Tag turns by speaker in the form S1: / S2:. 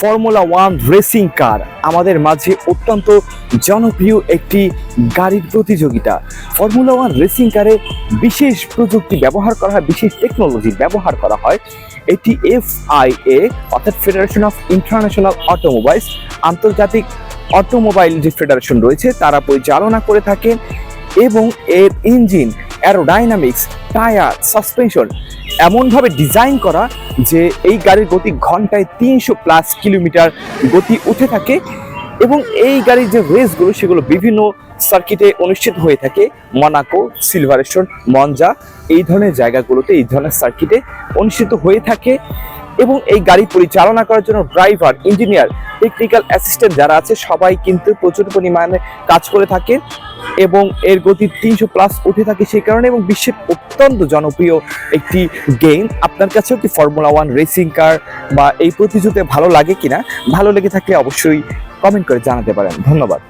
S1: Formula one racing car আমাদের মাঝে অত্যন্ত জনপ্রিয় একটি গাড়ির প্রতিযোগিতা। ফর্মুলা ওয়ান রেসিং কারে বিশেষ প্রযুক্তি ব্যবহার করা হয়, বিশেষ টেকনোলজি ব্যবহার করা হয়। এটি এফআইএ অর্থাৎ ফেডারেশন অফ ইন্টারন্যাশনাল অটোমোবাইলস আন্তর্জাতিক অটোমোবাইল যে ফেডারেশন রয়েছে, তারা পরিচালনা করে থাকেন এবং এর ইঞ্জিন অ্যারোডাইনামিক্স টায়ার সাসপেনশন এমনভাবে ডিজাইন করা যে এই গাড়ির গতি ঘন্টায় তিনশো প্লাস কিলোমিটার গতি উঠে থাকে এবং এই গাড়ির যে রেসগুলো সেগুলো বিভিন্ন সার্কিটে অনুষ্ঠিত হয়ে থাকে। মনাকো সিলভারেস্টোন মঞ্জা এই ধরনের জায়গাগুলোতে, এই ধরনের সার্কিটে অনুষ্ঠিত হয়ে থাকে এবং এই গাড়ি পরিচালনা করার জন্য ড্রাইভার ইঞ্জিনিয়ার টেকনিক্যাল অ্যাসিস্ট্যান্ট যারা আছে, সবাই কিন্তু প্রচুর পরিমাণে কাজ করে থাকে এবং এর গতি তিনশো প্লাস উঠে থাকে সেই কারণে এবং বিশ্বের অত্যন্ত জনপ্রিয় একটি গেম আপনার কাছেও কি ফর্মুলা ওয়ান রেসিং কার বা এই প্রতিযোগিতায় ভালো লাগে কিনা? ভালো লেগে থাকলে অবশ্যই কমেন্ট করে জানাতে পারেন। ধন্যবাদ।